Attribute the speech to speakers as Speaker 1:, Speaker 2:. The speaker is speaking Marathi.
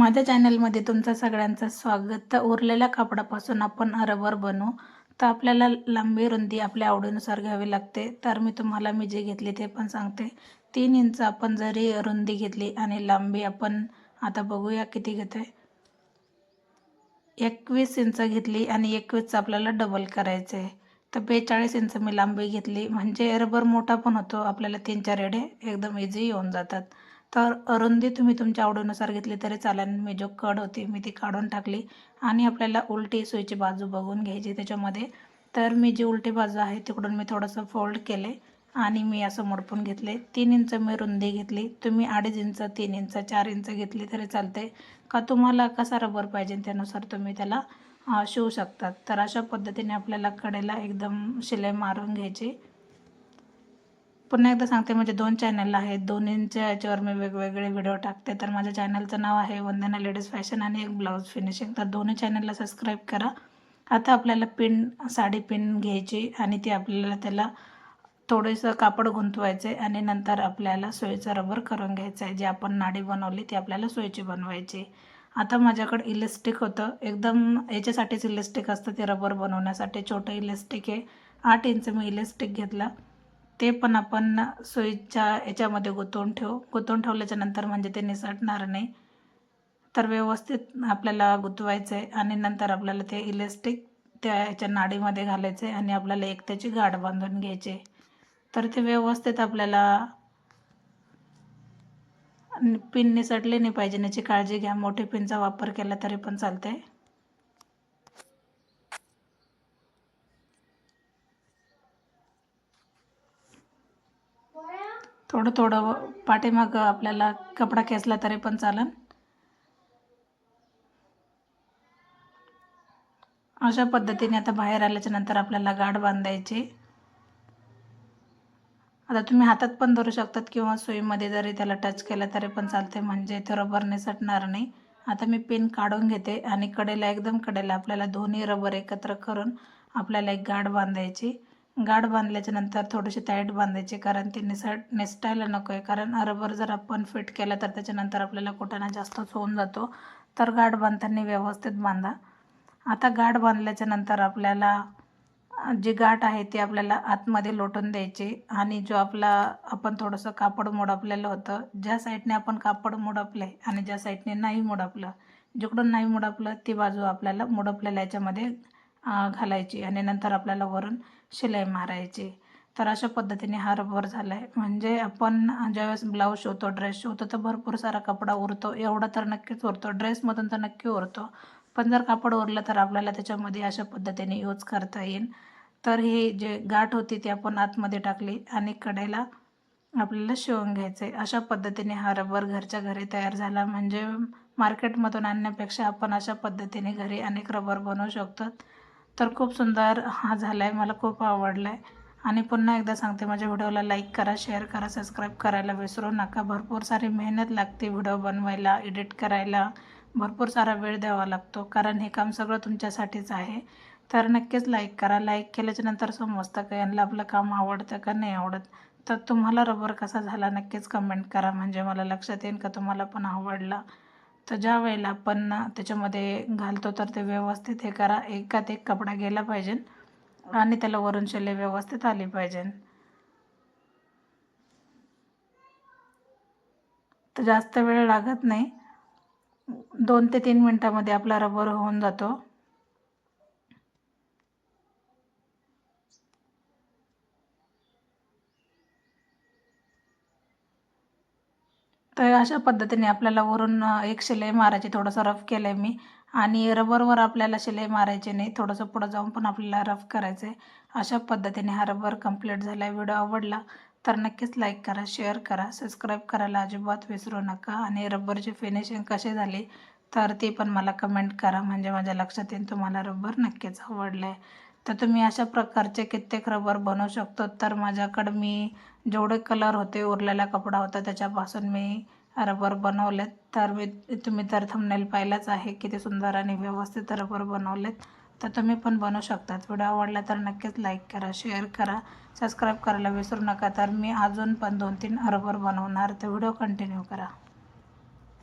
Speaker 1: माझ्या चॅनलमध्ये तुमचं सगळ्यांचं स्वागत. तर उरलेल्या कापडापासून आपण रबर बनवू तर आपल्याला लांबी रुंदी आपल्या आवडीनुसार घ्यावी लागते. तर मी तुम्हाला मी जे घेतली ते पण सांगते. तीन इंच आपण जरी रुंदी घेतली आणि लांबी आपण आता बघूया किती घेते एकवीस इंच घेतली आणि एकवीसचं आपल्याला डबल करायचं आहे तर बेचाळीस इंच मी लांबी घेतली. म्हणजे रबर मोठा पण होतो. आपल्याला तीन चार रेडे एकदम इझी येऊन जातात. तर रुंदी तुम्ही तुमच्या आवडीनुसार घेतली तरी चालेल. मी जो कड होती मी ती काढून टाकली आणि आपल्याला उलटी सुईची बाजू बघून घ्यायची त्याच्यामध्ये. तर मी जी उलटी बाजू आहे तिकडून मी थोडंसं फोल्ड केले आणि मी असं मोडपून घेतले. तीन इंच मी रुंदी घेतली. तुम्ही अडीच इंच तीन इंच चार इंच घेतली तरी चालते. का तुम्हाला कसा रबर पाहिजे त्यानुसार तुम्ही त्याला शिवू शकतात तर अशा पद्धतीने आपल्याला कडेला एकदम शिलाई मारून घ्यायची. पुन्हा एकदा सांगते म्हणजे दोन चॅनल आहेत. दोन्हींच्या याच्यावर मी वेगवेगळे व्हिडिओ टाकते. तर माझ्या चॅनलचं नाव आहे वंदना लेडीज फॅशन आणि एक ब्लाऊज फिनिशिंग तर दोन्ही चॅनलला सबस्क्राईब करा. आता आपल्याला पिन साडी पिन घ्यायची आणि ती आपल्याला त्याला थोडंसं कापड गुंतवायचे आणि नंतर आपल्याला सोयीचं रबर करून घ्यायचं आहे जे आपण नाडी बनवली ती आपल्याला सोयीची बनवायची. आता माझ्याकडे इलेस्टिक होतं. एकदम याच्यासाठीच इलेस्टिक असतं ते रबर बनवण्यासाठी. छोटं इलेस्टिक आहे. आठ इंच मी इलेस्टिक घेतला. ते पण आपण सोयीच्या याच्यामध्ये गुंतवून ठेवू. गुंतवून ठेवल्याच्या नंतर म्हणजे ते निसटणार नाही. तर व्यवस्थित आपल्याला गुंतवायचं आहे आणि नंतर आपल्याला ते इलेस्टिक त्या याच्या नाडीमध्ये घालायचं आहे आणि आपल्याला एक त्याची गाठ बांधून घ्यायची तर ते व्यवस्थित आपल्याला पिन निसटले नाही पाहिजे याची काळजी घ्या. मोठे पिनचा वापर केला तरी पण चालतं आहे थोडं थोडं पाठीमाग आपल्याला कपडा खेचला तरी पण चालन. अशा पद्धतीने आता बाहेर आल्याच्यानंतर आपल्याला गाठ बांधायची. आता तुम्ही हातात पण धरू शकतात किंवा सुईमध्ये जरी त्याला टच केलं तरी पण चालते म्हणजे ते रबर निसटणार नाही. आता मी पिन काढून घेते आणि कडेला एकदम कडेला आपल्याला दोन्ही रबर एकत्र करून आपल्याला एक गाठ बांधायची. गाठ बांधल्याच्या नंतर थोडीशी टाईट बांधायची कारण ते निसट निसटायला नको आहे कारण रबर जर आपण फिट केलं तर त्याच्यानंतर आपल्याला कुटाणा जास्तच होऊन जातो. तर गाठ बांधताना व्यवस्थित बांधा. आता गाठ बांधल्याच्या नंतर आपल्याला जी गाठ आहे ती आपल्याला आतमध्ये लोटून द्यायची आणि जो आपला आपण थोडंसं कापड मोडपलेलं होतं ज्या साईडने आपण कापड मोडपलं आहे आणि ज्या साईडने नाही मोडपलं जिकडून नाही मोडपलं ती बाजू आपल्याला मोडपलेल्या याच्यामध्ये घालायची आणि नंतर आपल्याला वरून शिलाई मारायची. तर अशा पद्धतीने हा रबर झाला आहे म्हणजे आपण ज्यावेळेस ब्लाऊज शिवतो ड्रेस शिवतो तर भरपूर सारा कपडा उरतो. एवढा तर नक्कीच उरतो. ड्रेसमधून तर नक्की उरतो. पण जर कापड उरलं तर आपल्याला त्याच्यामध्ये अशा पद्धतीने यूज करता येईल. तर ही जे गाठ होती ती आपण आतमध्ये टाकली आणि कडेला आपल्याला शिवून घ्यायचं आहे अशा पद्धतीने हा रबर घरच्या घरी तयार झाला. म्हणजे मार्केटमधून आणण्यापेक्षा आपण अशा पद्धतीने घरी अनेक रबर बनवू शकतो. तर खूप सुंदर हा झाला आहे मला खूप आवडला आहे आणि पुन्हा एकदा सांगते माझ्या व्हिडिओला लाईक करा शेअर करा सबस्क्राईब करायला विसरू नका. भरपूर सारी मेहनत लागते व्हिडिओ बनवायला एडिट करायला. भरपूर सारा वेळ द्यावा लागतो कारण हे काम सगळं तुमच्यासाठीच आहे. तर नक्कीच लाईक करा. लाईक केल्याच्यानंतर समजतं का यांना आपलं काम आवडतं का नाही आवडत. तर तुम्हाला रबर कसा झाला नक्कीच कमेंट करा. म्हणजे मला लक्षात येईल का तुम्हाला पण आवडला. तर ज्या वेळेला आपण त्याच्यामध्ये घालतो तर ते व्यवस्थित हे करा. एकात एक कपडा गेला पाहिजे आणि त्याला वरून शिले व्यवस्थित आली पाहिजे. तर जास्त वेळ लागत नाही. दोन ते तीन मिनटामध्ये आपला रबर होऊन जातो. तर अशा पद्धतीने आपल्याला वरून एक शिलाई मारायची थोडंसं रफ केलं आहे मी. आणि रबरवर आपल्याला शिलाई मारायची नाही थोडंसं पुढं जाऊन पण आपल्याला रफ करायचं आहे अशा पद्धतीने हा रबर कंप्लीट झाला आहे व्हिडिओ आवडला तर नक्कीच लाईक करा शेअर करा सबस्क्राईब करायला अजिबात विसरू नका. आणि रबरची फिनिशिंग कशी झाली तर ती पण मला कमेंट करा. म्हणजे माझ्या लक्षात येईल तुम्हाला रबर नक्कीच आवडलं आहे तर तुम्ही अशा प्रकारचे कित्येक रबर बनवू शकतो. तर माझ्याकडं मी जेवढे कलर होते उरलेला कपडा होता त्याच्यापासून मी रबर बनवलेत. तर मी तुम्ही तर थंबनेल पाहिलाच आहे किती सुंदर आणि व्यवस्थित रबर बनवलेत. तर तुम्ही पण बनवू शकतात. व्हिडिओ आवडला तर नक्कीच लाईक करा शेअर करा सबस्क्राईब करायला विसरू नका. तर मी अजून पण दोन तीन रबर बनवणार. तर व्हिडिओ कंटिन्यू करा.